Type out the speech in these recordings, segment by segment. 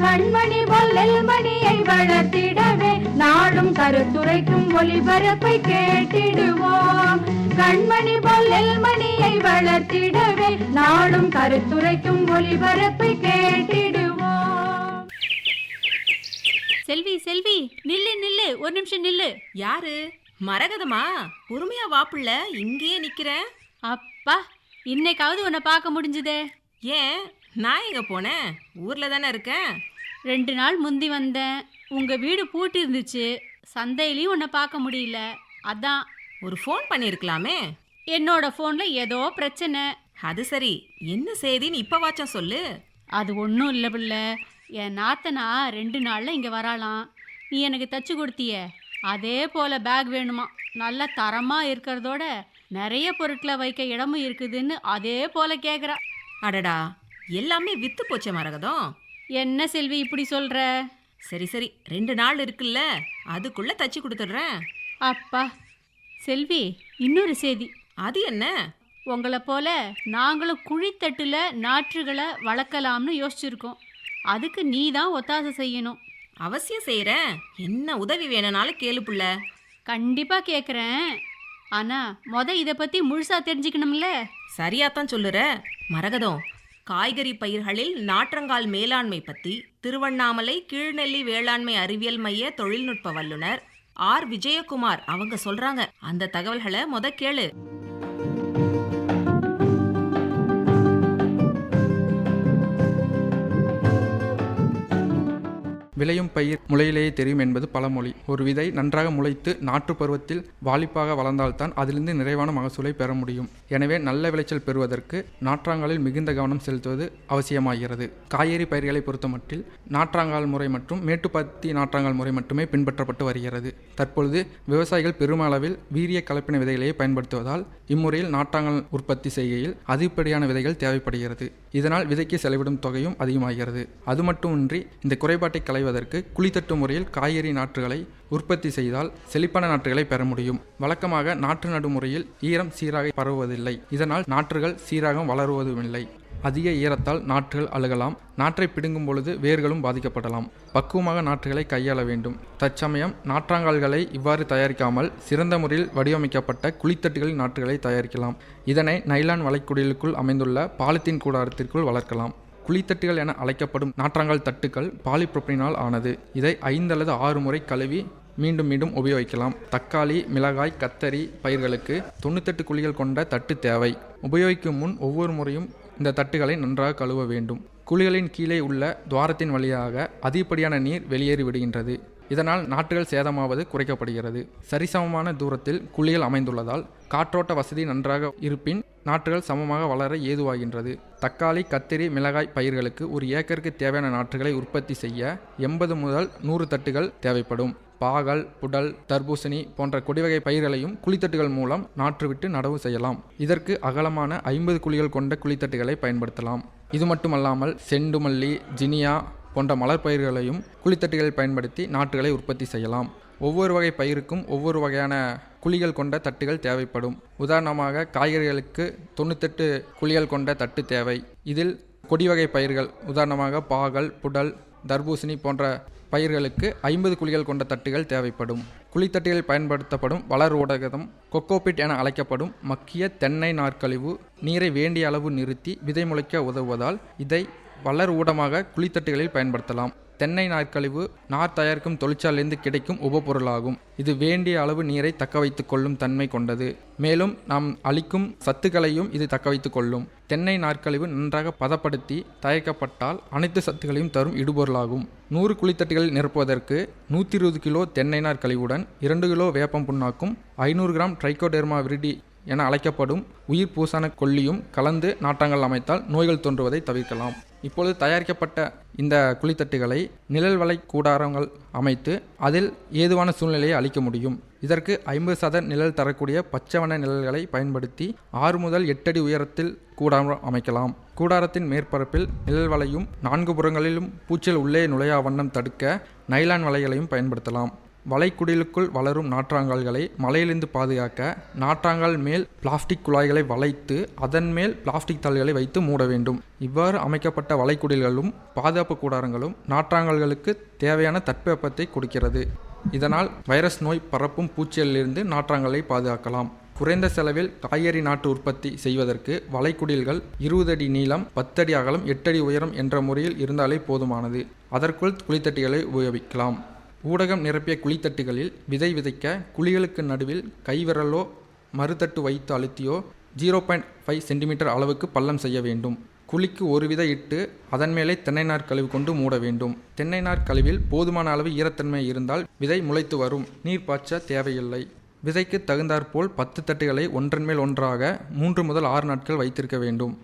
கண்மணி பொல்லல் மணியை வளர்த்திடவே நாடும் கருத்துரைக்கும் ஒளிபரப்பை கேட்டிடுவோம். கண்மணி பொல்லல் மணியை வளர்த்திடவே நாடும் கருத்துரைக்கும் ஒளிபரப்பை கேட்டிடுவோம். செல்வி செல்வி நில்லு நில்லு ஒரு நிமிஷம் நில்லு. யாரு? மரகதமா? பொறுமையா வாப்புள்ள இங்கேயே நிக்கிறேன். அப்பா இன்னைக்காவது உன்னை பார்க்க முடிஞ்சுதே. ஏன்? நான் எங்க போனேன்? ஊர்ல தானே இருக்கேன்? ரெண்டு நாள் முந்தி வந்தேன். உங்க வீடு பூட்டி இருந்துச்சு. சந்தையிலையும் உன்னை பார்க்க முடியல. அதான். ஒரு ஃபோன் பண்ணியிருக்கலாமே. என்னோட ஃபோன்ல ஏதோ பிரச்சனை. அது சரி. என்ன செய்தின்னு இப்ப வாச்சா சொல்லு. அது ஒன்றும் இல்லை பிள்ளை. என் நாத்தனா ரெண்டு நாளில் இங்கே வராளாம். நீ எனக்கு தச்சு கொடுத்தியே. அதே போல் பேக் வேணுமா? நல்ல தரமாக இருக்கிறதோட நிறைய பொருட்களை வைக்க இடமும் இருக்குதுன்னு அதே போல் கேட்குறா அடடா. எல்லாமே வித்து போச்சே மரகதம். என்ன செல்வி இப்படி சொல்கிற சரி சரி. ரெண்டு நாள் இருக்குல்ல. அதுக்குள்ள தச்சு கொடுத்துடுறேன். அப்பா செல்வி இன்னொரு செய்தி. அது என்ன? உங்களை போல நாங்களும் குழித்தட்டில் நாற்றுகளை வளர்க்கலாம்னு யோசிச்சிருக்கோம். அதுக்கு நீ தான் ஒத்தாசை செய்யணும். அவசியம் செய்யறேன் என்ன உதவி வேணும்னாலும் கேளு புள்ள. கண்டிப்பாக கேட்குறேன் ஆனால் மொத இதை பற்றி முழுசாக தெரிஞ்சுக்கணும்ல? சரியாத்தான் சொல்லுற. மரகதம் காய்கறி பயிர்களில் நாற்றங்கால் மேலாண்மை பத்தி திருவண்ணாமலை கீழ்நெல்லி வேளாண்மை அறிவியல் மைய தொழில்நுட்ப வல்லுனர் ஆர். விஜயகுமார் அவங்க சொல்றாங்க. அந்த தகவல்களை முத கேளு. விளையும் பயிர் முளையிலேயே தெரியும் என்பது பழமொழி ஒரு விதை நன்றாக முளைத்து நாற்று பருவத்தில் வாலிப்பாக வளர்ந்தால்தான் அதிலிருந்து நிறைவான மகசூலை பெற முடியும். எனவே நல்ல விளைச்சல் பெறுவதற்கு நாற்றாங்காலில் மிகுந்த கவனம் செலுத்துவது அவசியமாகிறது. காய்கறி பயிர்களை பொறுத்தமட்டில் நாற்றாங்கால் முறை மற்றும் மேட்டுப்பத்தி நாற்றாங்கால் முறை மட்டுமே பின்பற்றப்பட்டு வருகிறது. தற்பொழுது விவசாயிகள் பெருமளவில் வீரிய கலப்பின விதைகளையே பயன்படுத்துவதால் இம்முறையில் நாற்றாங்கால் உற்பத்தி செய்கையில் அதிகப்படியான விதைகள் தேவைப்படுகிறது. இதனால் விதைக்கு செலவிடும் தொகையும் அதிகமாகிறது. அது மட்டுமின்றி இந்த குறைபாட்டை களைவதற்கு குழித்தட்டு முறையில் காய்கறி நாற்றுகளை உற்பத்தி செய்தால் செழிப்பான நாற்றுகளை பெற முடியும். வழக்கமாக நாற்று நடு முறையில் ஈரம் சீராக பரவுவதில்லை. இதனால் நாற்றுகள் சீராக வளருவதுமில்லை. அதிக ஈரத்தால் நாற்றுகள் அழுகலாம். நாற்றை பிடுங்கும் பொழுது வேர்களும் பாதிக்கப்படலாம். பக்குவமாக நாற்றுகளை கையாள வேண்டும். தற்சமயம் நாற்றாங்கால்களை இவ்வாறு தயாரிக்காமல் சிறந்த முறையில் வடிவமைக்கப்பட்ட குழித்தட்டுகளின் நாற்றுகளை தயாரிக்கலாம். இதனை நைலான் வளைக்குடிலுக்குள் அமைந்துள்ள பாலித்தீன் கூடாரத்திற்குள் வளர்க்கலாம். குழித்தட்டுகள் என அழைக்கப்படும் நாற்றாங்கால் தட்டுக்கள் பாலிப்ரோப்பினால் ஆனது. இதை ஐந்து அல்லது ஆறு முறை கழுவி மீண்டும் மீண்டும் உபயோகிக்கலாம். தக்காளி மிளகாய் கத்தரி பயிர்களுக்கு தொண்ணூத்தெட்டு குழிகள் கொண்ட தட்டு தேவை. உபயோகிக்கும் முன் ஒவ்வொரு முறையும் இந்த தட்டுகளை நன்றாக கழுவ வேண்டும். குழிகளின் கீழே உள்ள துவாரத்தின் வழியாக அதிகப்படியான நீர் வெளியேறி விடுகின்றது. இதனால் நாற்றுகள் சேதமாவது குறைக்கப்படுகிறது. சரிசமமான தூரத்தில் குழிகள் அமைந்துள்ளதால் காற்றோட்ட வசதி நன்றாக இருப்பின் நாற்றுகள் சமமாக வளர ஏதுவாகின்றது. தக்காளி கத்திரி மிளகாய் பயிர்களுக்கு ஒரு ஏக்கருக்கு தேவையான நாற்றுகளை உற்பத்தி செய்ய எண்பது முதல் நூறு தட்டுகள் தேவைப்படும். பாகல் புடல் தர்பூசணி போன்ற கொடிவகை பயிர்களையும் குழித்தட்டுகள் மூலம் நாற்றுவிட்டு நடவு செய்யலாம். இதற்கு அகலமான ஐம்பது குழிகள் கொண்ட குழித்தட்டுகளை பயன்படுத்தலாம். இது மட்டுமல்லாமல் செண்டுமல்லி ஜினியா போன்ற மலர் பயிர்களையும் குழித்தட்டுகளில் பயன்படுத்தி நாற்றுகளை உற்பத்தி செய்யலாம். ஒவ்வொரு வகை பயிருக்கும் ஒவ்வொரு வகையான குழிகள் கொண்ட தட்டுகள் தேவைப்படும். உதாரணமாக காய்கறிகளுக்கு தொண்ணூத்தெட்டு குழிகள் கொண்ட தட்டு தேவை. இதில் கொடி வகை பயிர்கள் உதாரணமாக பாகல் புடல் தர்பூசணி போன்ற பயிர்களுக்கு ஐம்பது குழிகள் கொண்ட தட்டுகள் தேவைப்படும். குழித்தட்டுகள் பயன்படுத்தப்படும் வளர் ஊடகம் கொக்கோபிட் என அழைக்கப்படும் மக்கிய தென்னை நாற்கழிவு நீரை வேண்டிய அளவு நிறுத்தி விதை முளைக்க உதவுவதால் இதை வளர் ஊடமாக குழித்தட்டுகளில் பயன்படுத்தலாம். தென்னை நார்க்கழிவு நார் தயாரிக்கும் தொழிற்சாலையிலிருந்து கிடைக்கும் உபப்பொருளாகும் இது வேண்டிய அளவு நீரை தக்க வைத்துக் கொள்ளும் தன்மை கொண்டது. மேலும் நாம் அளிக்கும் சத்துக்களையும் இது தக்க வைத்துக் கொள்ளும். தென்னை நாற்கழிவு நன்றாக பதப்படுத்தி தயாரிக்கப்பட்டால் அனைத்து சத்துக்களையும் தரும் இடுபொருளாகும். நூறு குழித்தட்டுகள் நிரப்புவதற்கு நூற்றி இருபது கிலோ தென்னை நார் கழிவுடன் இரண்டு கிலோ வேப்பம் புண்ணாக்கும் ஐநூறு கிராம் ட்ரைகோடெர்மா விரிடி என அழைக்கப்படும் உயிர் பூசான கொல்லியும் கலந்து நாட்டங்கள் அமைத்தால் நோய்கள் தோன்றுவதை தவிர்க்கலாம். இப்பொழுது தயாரிக்கப்பட்ட இந்த குழித்தட்டுகளை நிழல் வலை கூடாரங்கள் அமைத்து அதில் ஏதுவான சூழ்நிலையை அளிக்க முடியும். இதற்கு ஐம்பது சத நிழல் தரக்கூடிய பச்சைவன நிழல்களை பயன்படுத்தி ஆறு முதல் எட்டு அடி உயரத்தில் கூடாரம் அமைக்கலாம். கூடாரத்தின் மேற்பரப்பில் நிழல் வலையும் நான்கு புறங்களிலும் பூச்சல் உள்ளே நுழையா வண்ணம் தடுக்க நைலான் வலைகளையும் பயன்படுத்தலாம். வலைக்குடிலுக்குள் வளரும் நாற்றாங்கால்களை மழையிலிருந்து பாதுகாக்க நாற்றாங்கால் மேல் பிளாஸ்டிக் குழாய்களை வளைத்து அதன் மேல் பிளாஸ்டிக் தாள்களை வைத்து மூட வேண்டும். இவ்வாறு அமைக்கப்பட்ட வளைக்குடில்களும் பாதுகாப்பு கூடாரங்களும் நாற்றாங்கல்களுக்கு தேவையான தட்பவெப்பத்தை கொடுக்கிறது. இதனால் வைரஸ் நோய் பரப்பும் பூச்சிகளிலிருந்து நாற்றாங்கலை பாதுகாக்கலாம். குறைந்த செலவில் காய்கறி நாட்டு உற்பத்தி செய்வதற்கு வளைக்குடில்கள் இருபது அடி நீளம் பத்தடி அகலம் எட்டடி உயரம் என்ற முறையில் இருந்தாலே போதுமானது. அதற்குள் குழித்தட்டிகளை உபயோகிக்கலாம். ஊடகம் நிரப்பிய குழித்தட்டுகளில் விதை விதைக்க குழிகளுக்கு நடுவில் கைவிரலோ மறுதட்டு வைத்து அழுத்தியோ ஜீரோ பாயிண்ட் ஃபைவ் சென்டிமீட்டர் அளவுக்கு பள்ளம் செய்ய வேண்டும். குழிக்கு ஒரு விதை இட்டு அதன் மேலே தென்னை நார் கழிவு கொண்டு மூட வேண்டும். தென்னை நார் கழிவில் போதுமான அளவு ஈரத்தன்மை இருந்தால் விதை முளைத்து வரும். நீர் பாய்ச்ச தேவையில்லை. விதைக்கு தகுந்தாற்போல் பத்து தட்டுகளை ஒன்றன் மேல் ஒன்றாக மூன்று முதல் ஆறு நாட்கள் வைத்திருக்க வேண்டும்.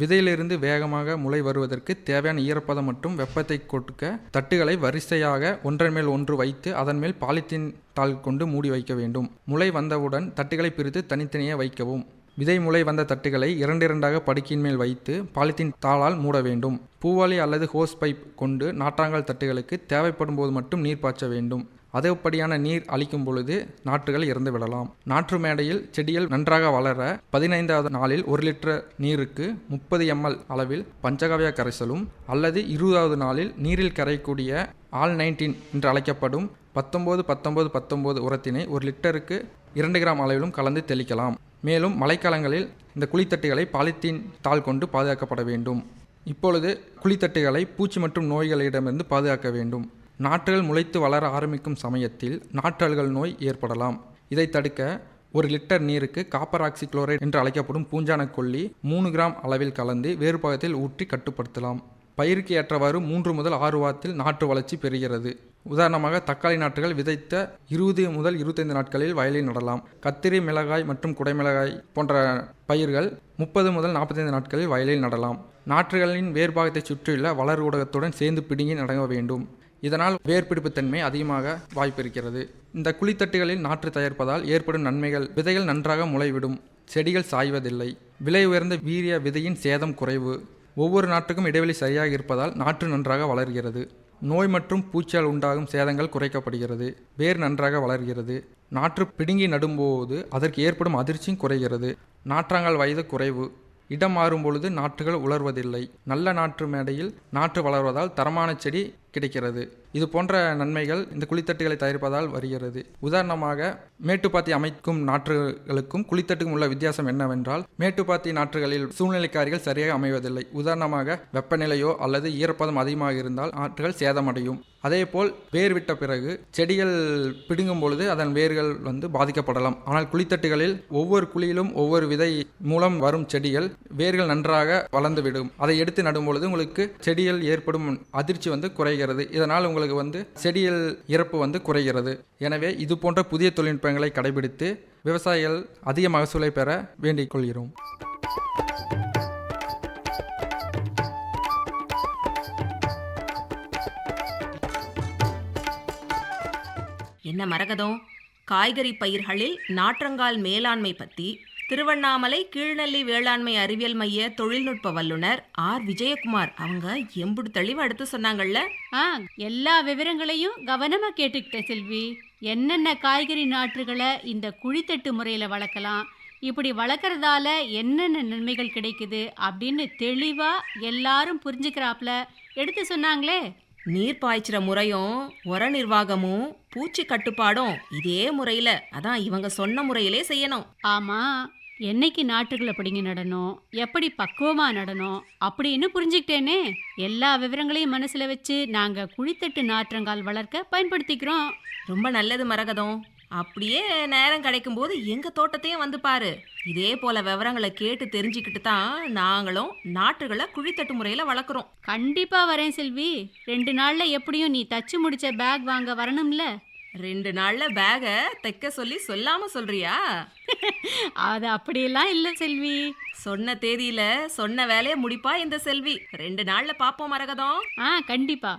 விதையிலிருந்து வேகமாக முளை வருவதற்கு தேவையான ஈரப்பதம் மற்றும் வெப்பத்தை கொடுக்க தட்டுகளை வரிசையாக ஒன்றன் மேல் ஒன்று வைத்து அதன் மேல் பாலித்தீன் தாள் கொண்டு மூடி வைக்க வேண்டும். முளை வந்தவுடன் தட்டுகளை பிரித்து தனித்தனியே வைக்கவும். விதை முளை வந்த தட்டுகளை இரண்டிரண்டாக படுக்கையின் மேல் வைத்து பாலித்தீன் தாளால் மூட வேண்டும். பூவாளி அல்லது ஹோஸ் பைப் கொண்டு நாற்றாங்கால் தட்டுகளுக்கு தேவைப்படும் போது மட்டும் நீர் பாய்ச்ச வேண்டும். அதிகப்படியான நீர் அளிக்கும் பொழுது நாற்றுகள் இறந்து விடலாம். நாற்று மேடையில் செடிகள் நன்றாக வளர பதினைந்தாவது நாளில் ஒரு லிட்டர் நீருக்கு முப்பது எம்எல் அளவில் பஞ்சகவ்ய கரைசலும் அல்லது இருபதாவது நாளில் நீரில் கரையக்கூடிய ஆல் நைன்டீன் என்று அழைக்கப்படும் பத்தொம்போது பத்தொம்போது பத்தொம்போது உரத்தினை ஒரு லிட்டருக்கு இரண்டு கிராம் அளவிலும் கலந்து தெளிக்கலாம். மேலும் மழைக்காலங்களில் இந்த குழித்தட்டுகளை பாலித்தீன் தாள் கொண்டு பாதுகாக்கப்பட வேண்டும். இப்பொழுது குழித்தட்டுகளை பூச்சி மற்றும் நோய்களிடமிருந்து பாதுகாக்க வேண்டும். நாற்றுகள் முளைத்து வளர ஆரம்பிக்கும் சமயத்தில் நாற்றல்கள் நோய் ஏற்படலாம். இதை தடுக்க ஒரு லிட்டர் நீருக்கு காப்பர் ஆக்சி குளோரைட் என்று அழைக்கப்படும் பூஞ்சான கொல்லி மூணு கிராம் அளவில் கலந்து வேறு பாகத்தில் ஊற்றி கட்டுப்படுத்தலாம். பயிருக்கு ஏற்றவாறு மூன்று முதல் ஆறு வாரத்தில் நாற்று வளர்ச்சி பெறுகிறது. உதாரணமாக தக்காளி நாற்றுகள் விதைத்த இருபது முதல் இருபத்தைந்து நாட்களில் வயலில் நடலாம். கத்திரி மிளகாய் மற்றும் குடைமிளகாய் போன்ற பயிர்கள் முப்பது முதல் நாற்பத்தைந்து நாட்களில் வயலில் நடலாம். நாற்றுகளின் வேர்பாகத்தை சுற்றியுள்ள வளர் ஊடகத்துடன் சேர்ந்து பிடுங்கி நடங்க வேண்டும். இதனால் வேர்பிடிப்புத்தன்மை அதிகமாக வாய்ப்பிருக்கிறது. இந்த குழித்தட்டுகளில் நாற்று தயாரிப்பதால் ஏற்படும் நன்மைகள் விதைகள் நன்றாக முளைவிடும். செடிகள் சாய்வதில்லை. விலை உயர்ந்த வீரிய விதையின் சேதம் குறைவு. ஒவ்வொரு நாட்டுக்கும் இடைவெளி சரியாக இருப்பதால் நாற்று நன்றாக வளர்கிறது. நோய் மற்றும் பூச்சியால் உண்டாகும் சேதங்கள் குறைக்கப்படுகிறது. வேர் நன்றாக வளர்கிறது. நாற்று பிடுங்கி நடும்போது அதற்கு ஏற்படும் அதிர்ச்சியும் குறைகிறது. நாற்றாங்கால் வயது குறைவு. இடம் மாறும் பொழுது நாற்றுகள் உலர்வதில்லை. நல்ல நாற்று மேடையில் நாற்று வளர்வதால் தரமான செடி கிடைக்கிறது. இது போன்ற நன்மைகள் இந்த குழித்தட்டுகளை தயாரிப்பதால் வருகிறது. உதாரணமாக மேட்டுப்பாத்தி அமைக்கும் நாற்றுகளுக்கும் குழித்தட்டுக்கும் உள்ள வித்தியாசம் என்னவென்றால் மேட்டுப்பாத்தி நாற்றுகளில் சூழ்நிலைக்காரிகள் சரியாக அமைவதில்லை. உதாரணமாக வெப்பநிலையோ அல்லது ஈரப்பதம் அதிகமாக இருந்தால் நாற்றுகள் சேதமடையும். அதேபோல் வேர் விட்ட பிறகு செடிகள் பிடுங்கும் பொழுது அதன் வேர்கள் வந்து பாதிக்கப்படலாம். ஆனால் குழித்தட்டுகளில் ஒவ்வொரு குழியிலும் ஒவ்வொரு விதை மூலம் வரும் செடிகள் வேர்கள் நன்றாக வளர்ந்துவிடும். அதை எடுத்து நடும் பொழுது உங்களுக்கு செடிகள் ஏற்படும் அதிர்ச்சி வந்து குறைகிறது. இதனால் உங்களுக்கு வந்து செடியில் இறப்பு வந்து குறைகிறது. எனவே இது போன்ற புதிய தொழில்நுட்பங்களை கடைபிடித்து விவசாயிகள் அதிக மகசூலை பெற வேண்டிக் கொள்கிறோம். என்ன மரகதம்? காய்கறி பயிர்களில் நாற்றங்கால் மேலாண்மை பத்தி திருவண்ணாமலை கீழ்நெல்லி வேளாண்மை அறிவியல் மைய தொழில்நுட்ப வல்லுனர் ஆர். விஜயகுமார். அவங்க எம்புடு தெளிவா எடுத்து சொன்னாங்கல்ல ஆ எல்லா விவரங்களையும் கவனமா கேட்டுக்கிட்டேன் செல்வி. என்னென்ன காய்கறி நாற்றுகளை இந்த குழித்தட்டு முறையில் வளர்க்கலாம் இப்படி வளர்க்குறதால என்னென்ன நன்மைகள் கிடைக்குது அப்படின்னு தெளிவா எல்லாரும் புரிஞ்சுக்கிறாப்ல. எடுத்து சொன்னாங்களே. நீர் பாய்ச்சுற முறையும் உர நிர்வாகமும் பூச்சி கட்டுப்பாடும் இதே முறையில. அதான் இவங்க சொன்ன முறையிலே செய்யணும். ஆமா. என்னைக்கு நாற்றுகளை பிடிங்கி நடணும் எப்படி பக்குவமா நடணும் அப்படின்னு புரிஞ்சுக்கிட்டேனே. எல்லா விவரங்களையும் மனசுல வச்சு நாங்க குழித்தட்டு நாற்றங்கால் வளர்க்க பயன்படுத்திக்கிறோம். ரொம்ப நல்லது மரகதம். அப்படியே நேரம் கிடைக்கும் போது எங்க தோட்டத்தையும் வந்து பாரு. இதே போல விவரங்களை கேட்டு தெரிஞ்சுக்கிட்டு தான் நாங்களும் நாற்றுகளை குழித்தட்டு முறையில வளர்க்குறோம். கண்டிப்பா வரேன் செல்வி. ரெண்டு நாள்ல எப்படியும் நீ தச்சு முடிச்ச பேக் வாங்க வரணும்ல? ரெண்டு நாள்ல பேக தைக்க சொல்லி சொல்லாம சொல்றியா? அது அப்படியெல்லாம் இல்லை செல்வி. சொன்ன தேதியில சொன்ன வேலைய முடிப்பா இந்த செல்வி. ரெண்டு நாள்ல பாப்போம் மரகதம். ஆ கண்டிப்பா.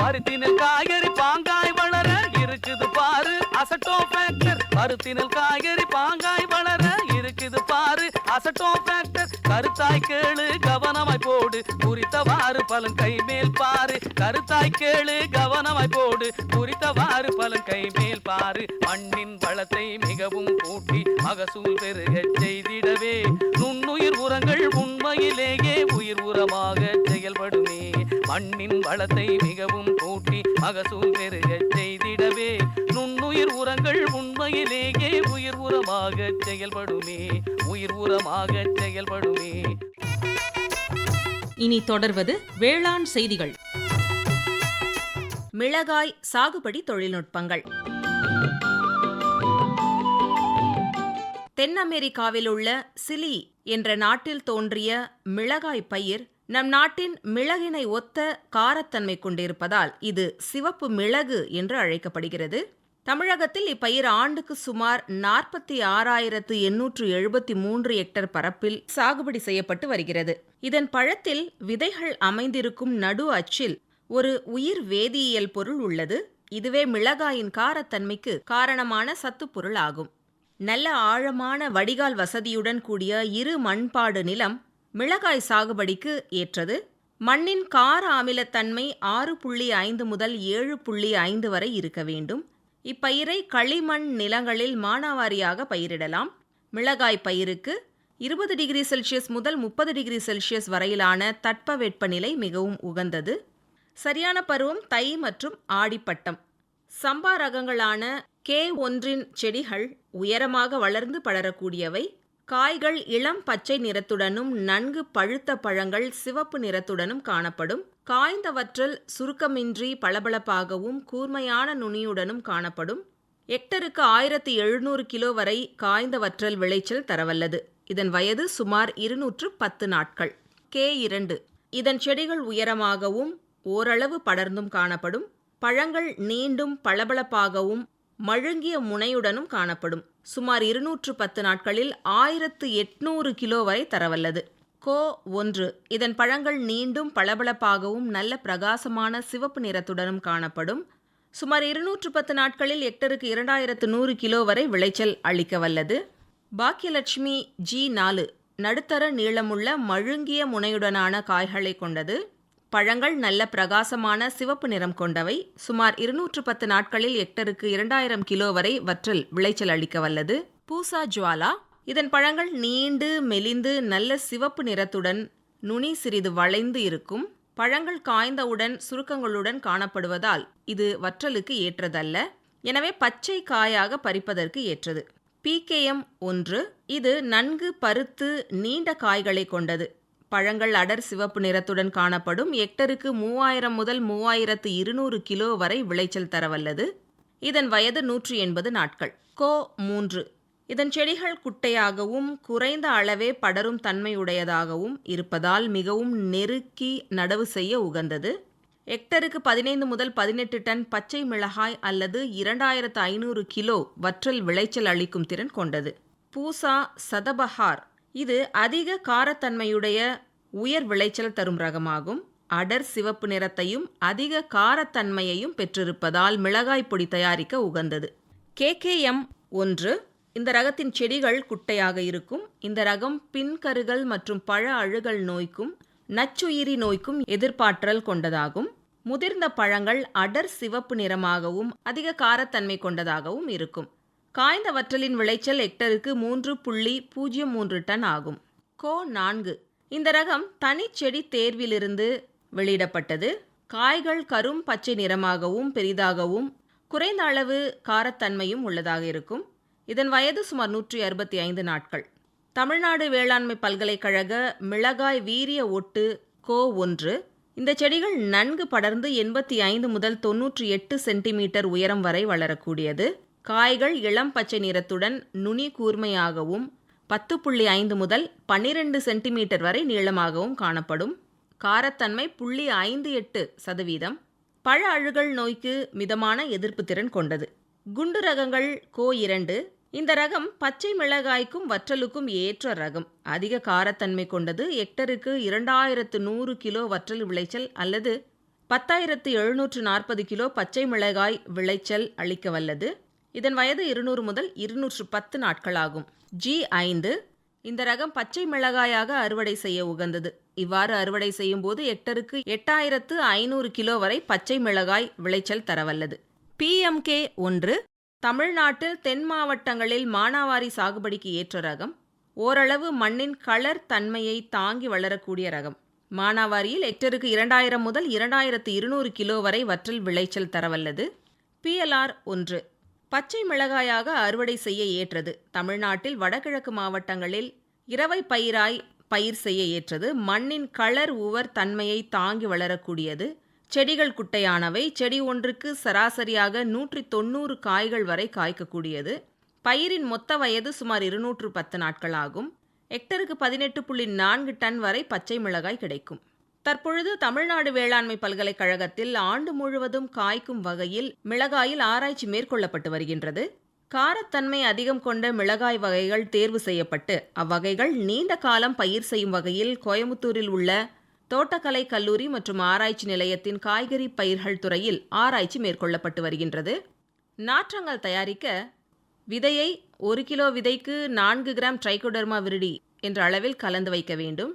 பருத்தினில் காய்கறி பாங்காய் வளர இருக்குது பாரு. அசட்டோ ஃபேக்டர் பருத்தினில் காய்கறி பாங்காய் வளர இருக்குது பாரு. அசட்டோ ஃபேக்டர் கருத்தாய் கேளு கவனமாய் போடு. குறித்தவாறு பலன் கை மேல் பாரு. கருத்தாய் கேளு கவனமாய் போடு. குறித்தவாறு பலன் கை மேல் பாரு. மண்ணின் வளத்தை மிகவும் கூட்டி மகசூல் பெருக செய்திடவே. நுண்ணுயிர் உரங்கள் உண்மையிலேயே உயிர் உரமாக செயல்படுமே. மண்ணின் வளத்தை மிகவும் கூட்டி மகசூல் பெருகச் செய்திடவே. நுண்ணுயிர் உரங்கள் உண்மையிலேயே உயிர் உரமாக செயல்படுமே உயிர் உரமாக செயல்படுமே. இனி தொடர்வது வேளாண் செய்திகள். மிளகாய் சாகுபடி தொழில்நுட்பங்கள். தென் அமெரிக்காவில் உள்ள சிலி என்ற நாட்டில் தோன்றிய மிளகாய் பயிர் நம் நாட்டின் மிளகினை ஒத்த காரத்தன்மை கொண்டிருப்பதால் இது சிவப்பு மிளகு என்று அழைக்கப்படுகிறது. தமிழகத்தில் இப்பயிர் ஆண்டுக்கு சுமார் நாற்பத்தி ஆறாயிரத்து எண்ணூற்று எழுபத்தி மூன்று ஹெக்டர் பரப்பில் சாகுபடி செய்யப்பட்டு வருகிறது. இதன் பழத்தில் விதைகள் அமைந்திருக்கும் நடு அச்சில் ஒரு உயிர் வேதியியல் பொருள் உள்ளது. இதுவே மிளகாயின் காரத்தன்மைக்கு காரணமான சத்துப்பொருள் ஆகும் நல்ல ஆழமான வடிகால் வசதியுடன் கூடிய இரு மண்பாடு நிலம் மிளகாய் சாகுபடிக்கு ஏற்றது. மண்ணின் கார அமிலத்தன்மை ஆறு புள்ளி ஐந்து முதல் ஏழு புள்ளி ஐந்து வரை இருக்க வேண்டும். இப்பயிரை களிமண் நிலங்களில் மானாவாரியாக பயிரிடலாம். மிளகாய் பயிருக்கு இருபது டிகிரி செல்சியஸ் முதல் முப்பது டிகிரி செல்சியஸ் வரையிலான தட்பவெப்பநிலை மிகவும் உகந்தது. சரியான பருவம் தை மற்றும் ஆடிப்பட்டம். சம்பா ரகங்களான கே ஒன்றின் செடிகள் உயரமாக வளர்ந்து படரக்கூடியவை. காய்கள் இளம் பச்சை நிறத்துடனும் நன்கு பழுத்த பழங்கள் சிவப்பு நிறத்துடனும் காணப்படும். காய்ந்தவற்றில் சுருக்கமின்றி பளபளப்பாகவும் கூர்மையான நுனியுடனும் காணப்படும். ஹெக்டருக்கு ஆயிரத்தி எழுநூறு கிலோ வரை காய்ந்த வற்றல் விளைச்சல் தரவல்லது. இதன் வயது சுமார் இருநூற்று பத்து நாட்கள். கே இரண்டு. இதன் செடிகள் உயரமாகவும் ஓரளவு படர்ந்தும் காணப்படும். பழங்கள் நீண்டும் பளபளப்பாகவும் மழுங்கிய முனையுடனும் காணப்படும். சுமார் இருநூற்று பத்து நாட்களில் ஆயிரத்து எட்நூறு கிலோ வரை தரவல்லது. கோ ஒன்று. இதன் பழங்கள் நீண்டும் பளபளப்பாகவும் நல்ல பிரகாசமான சிவப்பு நிறத்துடனும் காணப்படும். சுமார் இருநூற்று பத்து நாட்களில் ஹெக்டருக்கு இரண்டாயிரத்து நூறு கிலோ வரை விளைச்சல் அளிக்க வல்லது பாக்கியலட்சுமி ஜி நாலு. நடுத்தர நீளமுள்ள மழுங்கிய முனையுடனான காய்களை கொண்டது. பழங்கள் நல்ல பிரகாசமான சிவப்பு நிறம் கொண்டவை. சுமார் இருநூற்று பத்து நாட்களில் ஹெக்டருக்கு இரண்டாயிரம் கிலோ வரை வற்றல் விளைச்சல் அளிக்க வல்லது பூசா ஜுவாலா. இதன் பழங்கள் நீண்டு மெலிந்து நல்ல சிவப்பு நிறத்துடன் நுனி சிறிது வளைந்து இருக்கும். பழங்கள் காய்ந்தவுடன் சுருக்கங்களுடன் காணப்படுவதால் இது வற்றலுக்கு ஏற்றதல்ல. எனவே பச்சை காயாக பறிப்பதற்கு ஏற்றது. பிகேஎம் ஒன்று. இது நன்கு பருத்து நீண்ட காய்களை கொண்டது. பழங்கள் அடர் சிவப்பு நிறத்துடன் காணப்படும் ஹெக்டருக்கு மூவாயிரம் முதல் மூவாயிரத்து இருநூறு கிலோ வரை விளைச்சல் தரவல்லது. இதன் வயது நூற்றி எண்பது நாட்கள். கோ மூன்று. இதன் செடிகள் குட்டையாகவும் குறைந்த அளவே படரும் தன்மையுடையதாகவும் இருப்பதால் மிகவும் நெருக்கி நடவு செய்ய உகந்தது. ஹெக்டருக்கு பதினைந்து முதல் பதினெட்டு டன் பச்சை மிளகாய் அல்லது இரண்டாயிரத்து ஐநூறு கிலோ வற்றல் விளைச்சல் அளிக்கும் திறன் கொண்டது. பூசா சதபஹார். இது அதிக காரத்தன்மையுடைய உயர் விளைச்சல் தரும் ரகமாகும். அடர் சிவப்பு நிறத்தையும் அதிக காரத்தன்மையையும் பெற்றிருப்பதால் மிளகாய் பொடி தயாரிக்க உகந்தது. கேகேஎம் ஒன்று. இந்த ரகத்தின் செடிகள் குட்டையாக இருக்கும். இந்த ரகம் பின்கருகள் மற்றும் பழ அழுகல் நோய்க்கும் நச்சுயிரி நோய்க்கும் எதிர்ப்பாற்றல் கொண்டதாகும். முதிர்ந்த பழங்கள் அடர் சிவப்பு நிறமாகவும் அதிக காரத்தன்மை கொண்டதாகவும் இருக்கும். காய்ந்த வற்றலின் விளைச்சல் ஹெக்டருக்கு மூன்று புள்ளி பூஜ்ஜியம் மூன்று டன் ஆகும். கோ நான்கு. இந்த ரகம் தனிச்செடி தேர்விலிருந்து வெளியிடப்பட்டது. காய்கள் கரும் பச்சை நிறமாகவும் பெரிதாகவும் குறைந்த அளவு காரத்தன்மையும் உள்ளதாக இருக்கும். இதன் வயது சுமார் நூற்றி அறுபத்தி ஐந்து நாட்கள். தமிழ்நாடு வேளாண்மை பல்கலைக்கழக மிளகாய் வீரிய ஒட்டு கோ ஒன்று. இந்த செடிகள் நன்கு படர்ந்து எண்பத்தி ஐந்து முதல் தொன்னூற்றி எட்டு சென்டிமீட்டர் உயரம் வரை வளரக்கூடியது. காய்கள் இளம் பச்சை நிறத்துடன் நுனி கூர்மையாகவும் பத்து புள்ளி ஐந்து முதல் பன்னிரெண்டு சென்டிமீட்டர் வரை நீளமாகவும் காணப்படும். காரத்தன்மை புள்ளி ஐந்து எட்டு சதவீதம். பழ அழுகல் நோய்க்கு மிதமான எதிர்ப்பு திறன் கொண்டது. குண்டு ரகங்கள் கோ இரண்டு. இந்த ரகம் பச்சை மிளகாய்க்கும் வற்றலுக்கும் ஏற்ற ரகம். அதிக காரத்தன்மை கொண்டது ஹெக்டருக்கு இரண்டாயிரத்து நூறு கிலோ வற்றல் விளைச்சல் அல்லது பத்தாயிரத்து எழுநூற்று நாற்பது கிலோ பச்சை மிளகாய் விளைச்சல் அளிக்க வல்லது இதன் வயது இருநூறு முதல் இருநூற்று பத்து நாட்களாகும். ஜி ஐந்து இந்த ரகம் பச்சை மிளகாயாக அறுவடை செய்ய உகந்தது. இவ்வாறு அறுவடை செய்யும் போது ஹெக்டருக்கு எட்டாயிரத்து ஐநூறு கிலோ வரை பச்சை மிளகாய் விளைச்சல் தரவல்லது. பிஎம்கே ஒன்று தமிழ்நாட்டில் தென் மாவட்டங்களில் மானாவாரி சாகுபடிக்கு ஏற்ற ரகம். ஓரளவு மண்ணின் களர் தன்மையை தாங்கி வளரக்கூடிய ரகம். மானாவாரியில் ஹெக்டருக்கு இரண்டாயிரம் முதல் இரண்டாயிரத்து இருநூறு கிலோ வரை வற்றல் விளைச்சல் தரவல்லது. பிஎல்ஆர் ஒன்று பச்சை மிளகாயாக அறுவடை செய்ய ஏற்றது. தமிழ்நாட்டில் வடகிழக்கு மாவட்டங்களில் இரவை பயிராய் பயிர் செய்ய ஏற்றது. மண்ணின் களர் உவர் தன்மையை தாங்கி வளரக்கூடியது. செடிகள் குட்டையானவை. செடி ஒன்றுக்கு சராசரியாக நூற்றி தொண்ணூறு காய்கள் வரை காய்க்கக்கூடியது. பயிரின் மொத்த வயது சுமார் இருநூற்று பத்து நாட்கள் ஆகும். ஹெக்டருக்கு பதினெட்டு புள்ளி நான்கு டன் வரை பச்சை மிளகாய் கிடைக்கும். தற்பொழுது தமிழ்நாடு வேளாண்மை பல்கலைக்கழகத்தில் ஆண்டு முழுவதும் காய்க்கும் வகையில் மிளகாயில் ஆராய்ச்சி மேற்கொள்ளப்பட்டு வருகின்றது. காரத்தன்மை அதிகம் கொண்ட மிளகாய் வகைகள் தேர்வு செய்யப்பட்டு அவ்வகைகள் நீண்ட காலம் பயிர் செய்யும் வகையில் கோயமுத்தூரில் உள்ள தோட்டக்கலை கல்லூரி மற்றும் ஆராய்ச்சி நிலையத்தின் காய்கறி பயிர்கள் துறையில் ஆராய்ச்சி மேற்கொள்ளப்பட்டு வருகின்றது. நாற்றங்கள் தயாரிக்க விதையை ஒரு கிலோ விதைக்கு நான்கு கிராம் ட்ரைகோடர்மா விரிடி என்ற அளவில் கலந்து வைக்க வேண்டும்.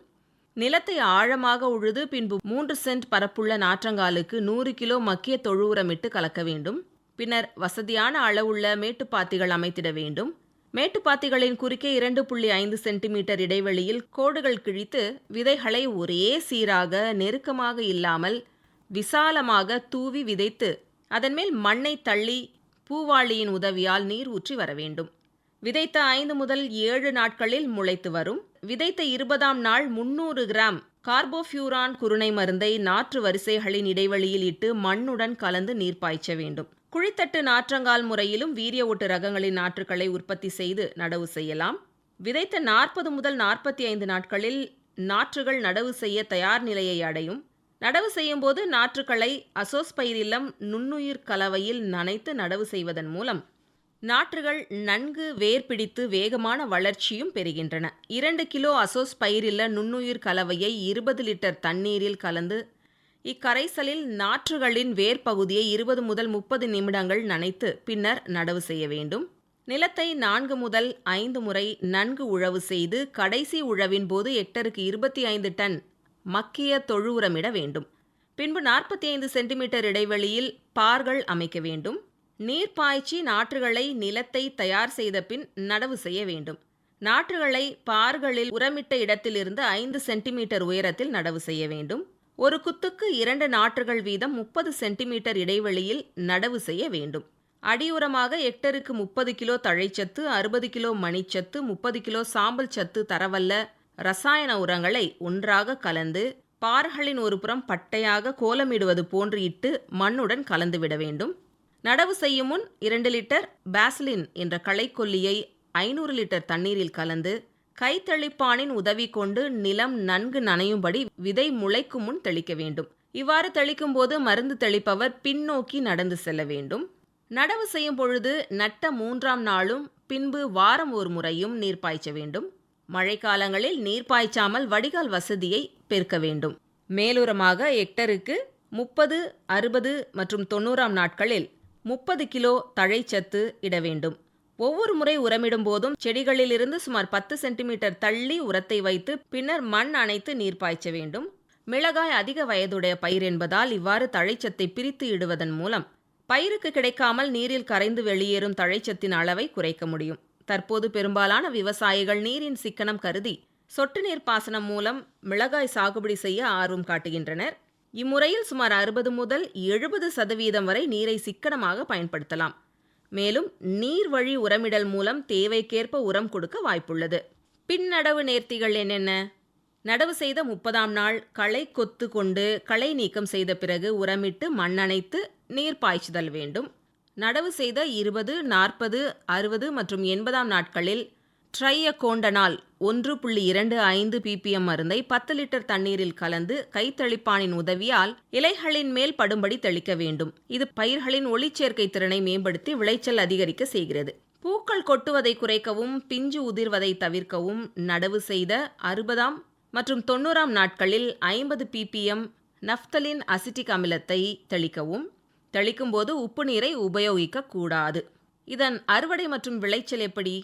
நிலத்தை ஆழமாக உழுது பின்பு மூன்று சென்ட் பரப்புள்ள நாற்றங்காலுக்கு நூறு கிலோ மக்கிய தொழு உரமிட்டு கலக்க வேண்டும். பின்னர் வசதியான அளவுள்ள மேட்டுப்பாத்திகள் அமைத்திட வேண்டும். மேட்டுப்பாத்திகளின் குறுக்கே இரண்டு புள்ளி ஐந்து சென்டிமீட்டர் இடைவெளியில் கோடுகள் கிழித்து விதைகளை ஒரே சீராக நெருக்கமாக இல்லாமல் விசாலமாக தூவி விதைத்து அதன்மேல் மண்ணை தள்ளி பூவாளியின் உதவியால் நீர் ஊற்றி வர வேண்டும். விதைத்த ஐந்து முதல் ஏழு நாட்களில் முளைத்து வரும். விதைத்த இருபதாம் நாள் முன்னூறு கிராம் கார்போஃபியூரான் குருணை மருந்தை நாற்று வரிசைகளின் இடைவெளியில் இட்டு மண்ணுடன் கலந்து நீர் பாய்ச்ச வேண்டும். குழித்தட்டு நாற்றங்கால் முறையிலும் வீரிய ஓட்டு ரகங்களின் நாற்றுகளை உற்பத்தி செய்து நடவு செய்யலாம். விதைத்த நாற்பது முதல் நாற்பத்தி ஐந்து நாட்களில் நாற்றுகள் நடவு செய்ய தயார் நிலையை அடையும். நடவு செய்யும் போது நாற்றுக்களை அசோஸ்பைரிலம் நுண்ணுயிர் கலவையில் நனைத்து நடவு செய்வதன் மூலம் நாற்றுகள் நன்கு வேர் பிடித்து வேகமான வளர்ச்சியும் பெறுகின்றன. இரண்டு கிலோ அசோஸ் அசோஸ்பைரில்ல நுண்ணுயிர் கலவையை இருபது லிட்டர் தண்ணீரில் கலந்து இக்கரைசலில் நாற்றுகளின் வேர்ப்பகுதியை இருபது முதல் முப்பது நிமிடங்கள் நனைத்து பின்னர் நடவு செய்ய வேண்டும். நிலத்தை நான்கு முதல் ஐந்து முறை நன்கு உழவு செய்து கடைசி உழவின் போது ஹெக்டருக்கு இருபத்தி ஐந்து டன் மக்கிய தொழு உரமிட வேண்டும். பின்பு நாற்பத்தி ஐந்து சென்டிமீட்டர் இடைவெளியில் பார்கள் அமைக்க வேண்டும். நீர் பாய்ச்சி நாற்றுகளை நிலத்தை தயார் செய்த பின் நடவு செய்ய வேண்டும். நாற்றுகளை பார்களில் உரமிட்ட இடத்திலிருந்து ஐந்து சென்டிமீட்டர் உயரத்தில் நடவு செய்ய வேண்டும். ஒரு குத்துக்கு இரண்டு நாற்றுகள் வீதம் முப்பது சென்டிமீட்டர் இடைவெளியில் நடவு செய்ய வேண்டும். அடியுரமாக ஹெக்டருக்கு முப்பது கிலோ தழைச்சத்து அறுபது கிலோ மணிச்சத்து முப்பது கிலோ சாம்பல் சத்து தரவல்ல ரசாயன உரங்களை ஒன்றாக கலந்து பார்களின் ஒரு புறம் பட்டையாக கோலமிடுவது போன்று இட்டு மண்ணுடன் கலந்துவிட வேண்டும். நடவு செய்யும் முன் இரண்டு லிட்டர் பாஸ்லின் என்ற களைக்கொல்லியை ஐநூறு லிட்டர் தண்ணீரில் கலந்து கைத்தளிப்பானின் உதவி கொண்டு நிலம் நன்கு நனையும்படி விதை முளைக்கும் முன் தெளிக்க வேண்டும். இவ்வாறு தெளிக்கும் போது மருந்து தெளிப்பவர் பின்னோக்கி நடந்து செல்ல வேண்டும். நடவு செய்யும் பொழுது நட்ட மூன்றாம் நாளும் பின்பு வாரம் ஒரு முறையும் நீர் பாய்ச்ச வேண்டும். மழைக்காலங்களில் நீர் பாய்ச்சாமல் வடிகால் வசதியை பெருக்க வேண்டும். மேலுரமாக ஹெக்டருக்கு முப்பது அறுபது மற்றும் தொண்ணூறாம் நாட்களில் முப்பது கிலோ தழைச்சத்து இட வேண்டும். ஒவ்வொரு முறை உரமிடும் போதும் செடிகளிலிருந்து சுமார் பத்து சென்டிமீட்டர் தள்ளி உரத்தை வைத்து பின்னர் மண் அணைத்து நீர் பாய்ச்ச வேண்டும். மிளகாய் அதிக வயதுடைய பயிர் என்பதால் இவ்வாறு தழைச்சத்தை பிரித்து இடுவதன் மூலம் பயிருக்கு கிடைக்காமல் நீரில் கரைந்து வெளியேறும் தழைச்சத்தின் அளவை குறைக்க முடியும். தற்போது பெரும்பாலான விவசாயிகள் நீரின் சிக்கனம் கருதி சொட்டு நீர் பாசனம் மூலம் மிளகாய் சாகுபடி செய்ய ஆர்வம் காட்டுகின்றனர். இம்முறையில் சுமார் அறுபது முதல் எழுபது சதவீதம் வரை நீரை சிக்கனமாக பயன்படுத்தலாம். மேலும் நீர் வழி உரமிடல் மூலம் தேவைக்கேற்ப உரம் கொடுக்க வாய்ப்புள்ளது. பின்னடவு நேர்த்திகள் என்னென்ன? நடவு செய்த முப்பதாம் நாள் களை கொத்து கொண்டு களை நீக்கம் செய்த பிறகு உரமிட்டு மண்ணணைத்து நீர் பாய்ச்சுதல் வேண்டும். நடவு செய்த இருபது நாற்பது அறுபது மற்றும் எண்பதாம் நாட்களில் ட்ரையகோண்டனால் ஒன்று புள்ளி இரண்டு ஐந்து பிபிஎம் மருந்தை பத்து லிட்டர் தண்ணீரில் கலந்து கைத்தளிப்பானின் உதவியால் இலைகளின் மேல் படும்படி தெளிக்க வேண்டும். இது பயிர்களின் ஒளிச்சேர்க்கை திறனை மேம்படுத்தி விளைச்சல் அதிகரிக்க செய்கிறது. பூக்கள் கொட்டுவதை குறைக்கவும் பிஞ்சு உதிர்வதை தவிர்க்கவும் நடவு செய்த அறுபதாம் மற்றும் தொண்ணூறாம் நாட்களில் ஐம்பது பிபிஎம் நஃப்தலின் அசிட்டிக் அமிலத்தை தெளிக்கவும். தெளிக்கும்போது உப்பு நீரை உபயோகிக்க கூடாது இதன் அறுவடை மற்றும் விளைச்சல் எப்படி?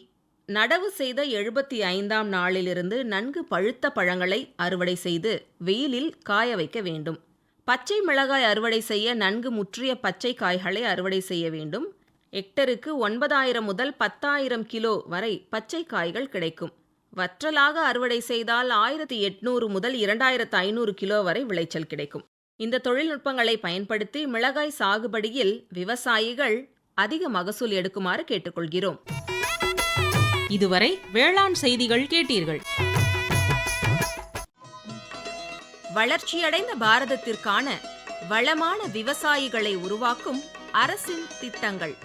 நடவு செய்த எழுபத்தி ஐந்தாம் நாளிலிருந்து நன்கு பழுத்த பழங்களை அறுவடை செய்து வெயிலில் காய வைக்க வேண்டும். பச்சை மிளகாய் அறுவடை செய்ய நன்கு முற்றிய பச்சை காய்களை அறுவடை செய்ய வேண்டும். ஹெக்டருக்கு ஒன்பதாயிரம் முதல் பத்தாயிரம் கிலோ வரை பச்சை காய்கள் கிடைக்கும். வற்றலாக அறுவடை செய்தால் ஆயிரத்தி எட்நூறு முதல் இரண்டாயிரத்து ஐநூறு கிலோ வரை விளைச்சல் கிடைக்கும். இந்த தொழில்நுட்பங்களை பயன்படுத்தி மிளகாய் சாகுபடியில் விவசாயிகள் அதிக மகசூல் எடுக்குமாறு கேட்டுக்கொள்கிறோம். இதுவரை வேளாண் செய்திகள் கேட்டீர்கள். வளர்ச்சியடைந்த பாரதத்திற்கான வளமான விவசாயிகளை உருவாக்கும் அரசின் திட்டங்கள்.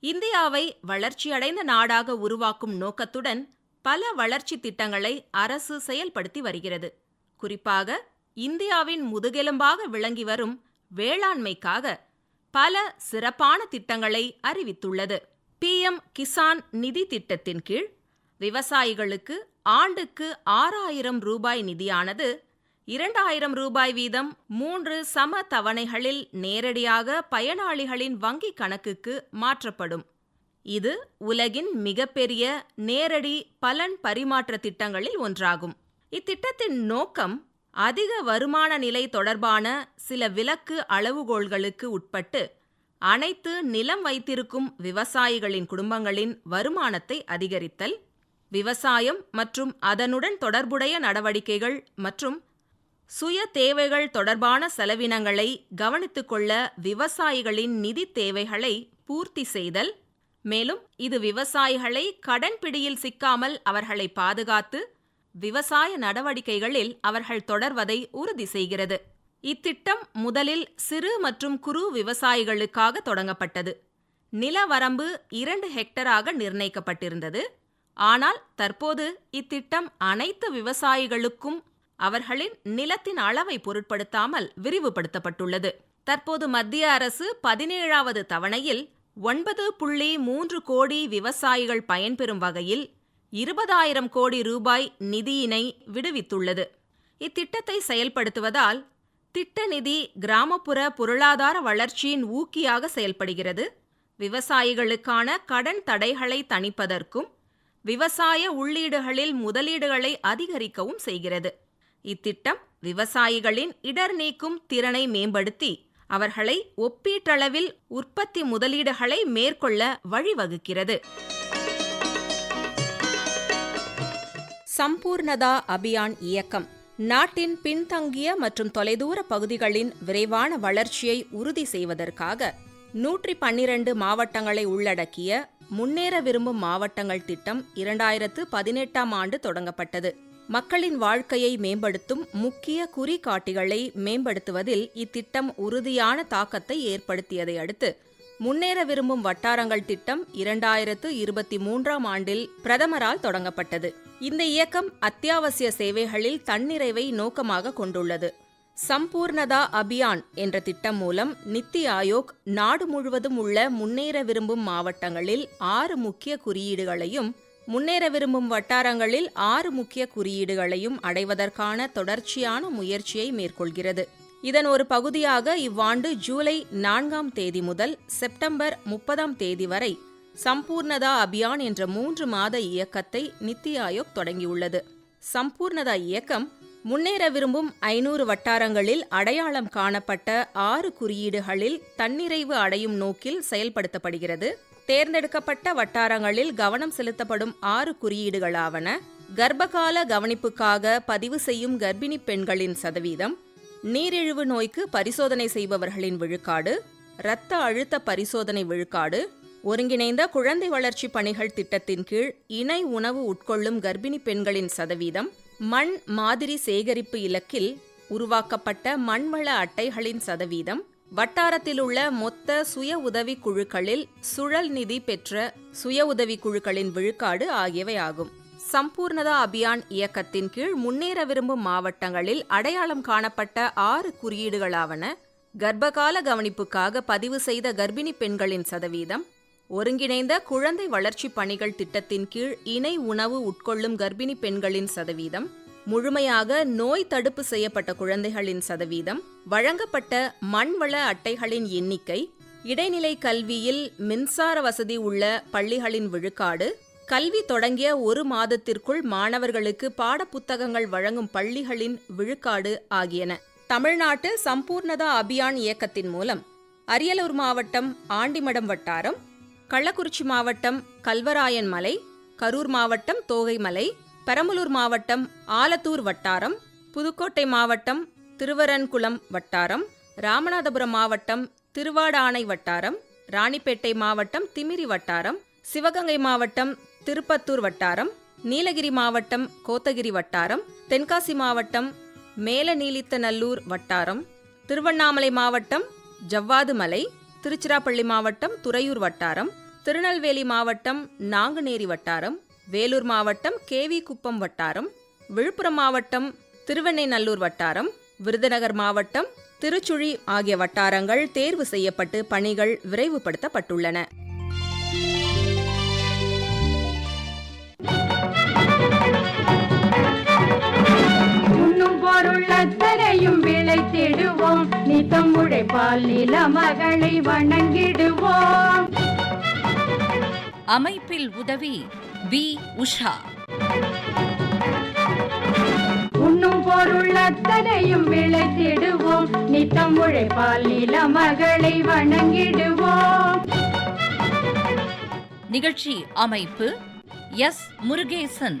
இந்தியாவை வளர்ச்சியடைந்த நாடாக உருவாக்கும் நோக்கத்துடன் பல வளர்ச்சி திட்டங்களை அரசு செயல்படுத்தி வருகிறது. குறிப்பாக இந்தியாவின் முதுகெலும்பாக விளங்கி வரும் வேளாண்மைக்காக பல சிறப்பான திட்டங்களை அறிவித்துள்ளது. பிஎம் கிசான் நிதி திட்டத்தின் கீழ் விவசாயிகளுக்கு ஆண்டுக்கு ஆறாயிரம் ரூபாய் நிதியானது இரண்டாயிரம் ரூபாய் வீதம் மூன்று சம தவணைகளில் நேரடியாக பயனாளிகளின் வங்கிக் கணக்குக்கு மாற்றப்படும். இது உலகின் மிகப்பெரிய நேரடி பலன் பரிமாற்ற திட்டங்களில் ஒன்றாகும். இத்திட்டத்தின் நோக்கம் அதிக வருமான நிலை தொடர்பான சில விலக்கு அளவுகோல்களுக்கு உட்பட்டு அனைத்து நிலம் வைத்திருக்கும் விவசாயிகளின் குடும்பங்களின் வருமானத்தை அதிகரித்தல் விவசாயம் மற்றும் அதனுடன் தொடர்புடைய நடவடிக்கைகள் மற்றும் சுய தேவைகள் தொடர்பான செலவினங்களை கவனித்துக்கொள்ள விவசாயிகளின் நிதி தேவைகளை பூர்த்தி செய்தல். மேலும் இது விவசாயிகளை கடன் பிடியில் சிக்காமல் அவர்களை பாதுகாத்து விவசாய நடவடிக்கைகளில் அவர்கள் தொடர்வதை உறுதி செய்கிறது. இத்திட்டம் முதலில் சிறு மற்றும் குறு விவசாயிகளுக்காக தொடங்கப்பட்டது. நில வரம்பு இரண்டு ஹெக்டராக நிர்ணயிக்கப்பட்டிருந்தது. ஆனால் தற்போது இத்திட்டம் அனைத்து விவசாயிகளுக்கும் அவர்களின் நிலத்தின் அளவை பொருட்படுத்தாமல் விரிவுபடுத்தப்பட்டுள்ளது. தற்போது மத்திய அரசு பதினேழாவது தவணையில் ஒன்பது புள்ளி மூன்று கோடி விவசாயிகள் பயன்பெறும் வகையில் இருபதாயிரம் கோடி ரூபாய் நிதியினை விடுவித்துள்ளது. இத்திட்டத்தை செயல்படுத்துவதால் திட்ட நிதி கிராமப்புற பொருளாதார வளர்ச்சியின் ஊக்கியாக செயல்படுகிறது. விவசாயிகளுக்கான கடன் தடைகளை தணிப்பதற்கும் விவசாய உள்ளீடுகளில் முதலீடுகளை அதிகரிக்கவும் செய்கிறது. இத்திட்டம் விவசாயிகளின் இடர் நீக்கும் திறனை மேம்படுத்தி அவர்களை ஒப்பீட்டளவில் உற்பத்தி முதலீடுகளை மேற்கொள்ள வழிவகுக்கிறது. சம்பூர்ணதா அபியான் இயக்கம் நாட்டின் பின்தங்கிய மற்றும் தொலைதூர பகுதிகளின் விரைவான வளர்ச்சியை உறுதி செய்வதற்காக நூற்றி பன்னிரண்டு மாவட்டங்களை உள்ளடக்கிய முன்னேற விரும்பும் மாவட்டங்கள் திட்டம் இரண்டாயிரத்து பதினெட்டாம் ஆண்டு தொடங்கப்பட்டது. மக்களின் வாழ்க்கையை மேம்படுத்தும் முக்கிய குறிகாட்டிகளை மேம்படுத்துவதில் இத்திட்டம் உறுதியான தாக்கத்தை ஏற்படுத்தியதை அடுத்து முன்னேற விரும்பும் வட்டாரங்கள் திட்டம் இரண்டாயிரத்து இருபத்தி மூன்றாம் ஆண்டில் பிரதமரால் தொடங்கப்பட்டது. இந்த இயக்கம் அத்தியாவசிய சேவைகளில் தன்னிறைவை நோக்கமாக கொண்டுள்ளது. சம்பூர்ணதா அபியான் என்ற திட்டம் மூலம் நித்தி ஆயோக் நாடு முழுவதும் உள்ள முன்னேற விரும்பும் மாவட்டங்களில் ஆறு முக்கிய குறியீடுகளையும் முன்னேற விரும்பும் வட்டாரங்களில் ஆறு முக்கிய குறியீடுகளையும் அடைவதற்கான தொடர்ச்சியான முயற்சியை மேற்கொள்கிறது. இதன் ஒரு பகுதியாக இவ்வாண்டு ஜூலை நான்காம் தேதி முதல் செப்டம்பர் முப்பதாம் தேதி வரை சம்பூர்ணதா அபியான் என்ற மூன்று மாத இயக்கத்தை நித்தி ஆயோக் தொடங்கியுள்ளது. சம்பூர்ணதா இயக்கம் முன்னேற விரும்பும் ஐநூறு வட்டாரங்களில் அடையாளம் காணப்பட்ட ஆறு குறியீடுகளில் தன்னிறைவு அடையும் நோக்கில் செயல்படுத்தப்படுகிறது. தேர்ந்தெடுக்கப்பட்ட வட்டாரங்களில் கவனம் செலுத்தப்படும் ஆறு குறியீடுகளாவன கர்ப்பகால கவனிப்புக்காக பதிவு செய்யும் கர்ப்பிணி பெண்களின் சதவீதம் நீரிழிவு நோய்க்கு பரிசோதனை செய்பவர்களின் விழுக்காடு இரத்த அழுத்த பரிசோதனை விழுக்காடு ஒருங்கிணைந்த குழந்தை வளர்ச்சி பணிகள் திட்டத்தின் கீழ் இணை உணவு உட்கொள்ளும் கர்ப்பிணி பெண்களின் சதவீதம் மண் மாதிரி சேகரிப்பு இலக்கில் உருவாக்கப்பட்ட மண்வள அட்டைகளின் சதவீதம் வட்டாரத்தில் உள்ள மொத்த சுய உதவி குழுக்களில் சுழல் நிதி பெற்ற சுய உதவி குழுக்களின் விழுக்காடு ஆகியவை ஆகும். சம்பூர்ணதா அபியான் இயக்கத்தின் கீழ் முன்னேற விரும்பும் மாவட்டங்களில் அடையாளம் காணப்பட்ட ஆறு குறியீடுகளாவன கர்ப்பகால கவனிப்புக்காக பதிவு செய்த கர்ப்பிணி பெண்களின் சதவீதம் ஒருங்கிணைந்த குழந்தை வளர்ச்சி பணிகள் திட்டத்தின் கீழ் இணை உணவு உட்கொள்ளும் கர்ப்பிணி பெண்களின் சதவீதம் முழுமையாக நோய் தடுப்பு செய்யப்பட்ட குழந்தைகளின் சதவீதம் வழங்கப்பட்ட மண்வள அட்டைகளின் எண்ணிக்கை இடைநிலை கல்வியில் மின்சார வசதி உள்ள பள்ளிகளின் விழுக்காடு கல்வி தொடங்கிய ஒரு மாதத்திற்குள் மாணவர்களுக்கு பாடப்புத்தகங்கள் வழங்கும் பள்ளிகளின் விழுக்காடு ஆகியன. தமிழ்நாட்டு சம்பூர்ணதா அபியான் இயக்கத்தின் மூலம் அரியலூர் மாவட்டம் ஆண்டிமடம் வட்டாரம் கள்ளக்குறிச்சி மாவட்டம் கல்வராயன் மலை கரூர் மாவட்டம் தோகைமலை பெரம்பலூர் மாவட்டம் ஆலத்தூர் வட்டாரம் புதுக்கோட்டை மாவட்டம் திருவரன்குளம் வட்டாரம் ராமநாதபுரம் மாவட்டம் திருவாடானை வட்டாரம் ராணிப்பேட்டை மாவட்டம் திமிரி வட்டாரம் சிவகங்கை மாவட்டம் திருப்பத்தூர் வட்டாரம் நீலகிரி மாவட்டம் கோத்தகிரி வட்டாரம் தென்காசி மாவட்டம் மேலநீலித்தநல்லூர் வட்டாரம் திருவண்ணாமலை மாவட்டம் ஜவ்வாது மலை திருச்சிராப்பள்ளி மாவட்டம் துறையூர் வட்டாரம் திருநெல்வேலி மாவட்டம் நாங்குநேரி வட்டாரம் வேலூர் மாவட்டம் கேவி குப்பம் வட்டாரம் விழுப்புரம் மாவட்டம் திருவெண்ணைநல்லூர் வட்டாரம் விருதுநகர் மாவட்டம் திருச்சுழி ஆகிய வட்டாரங்கள் தேர்வு செய்யப்பட்டு பணிகள் விரைவுபடுத்தப்பட்டுள்ளன. பொருள் அத்தனையும் விளைத்திடுவோம். நித்தம் உழைப்பால் நில மகளை வணங்கிடுவோம். அமைப்பில் உதவி வி. உஷா. உண்ணும் பொருள் அத்தனையும் விளைத்திடுவோம். நித்தம் உழைப்பால் நில மகளை வணங்கிடுவோம். நிகழ்ச்சி அமைப்பு எஸ். முருகேசன்.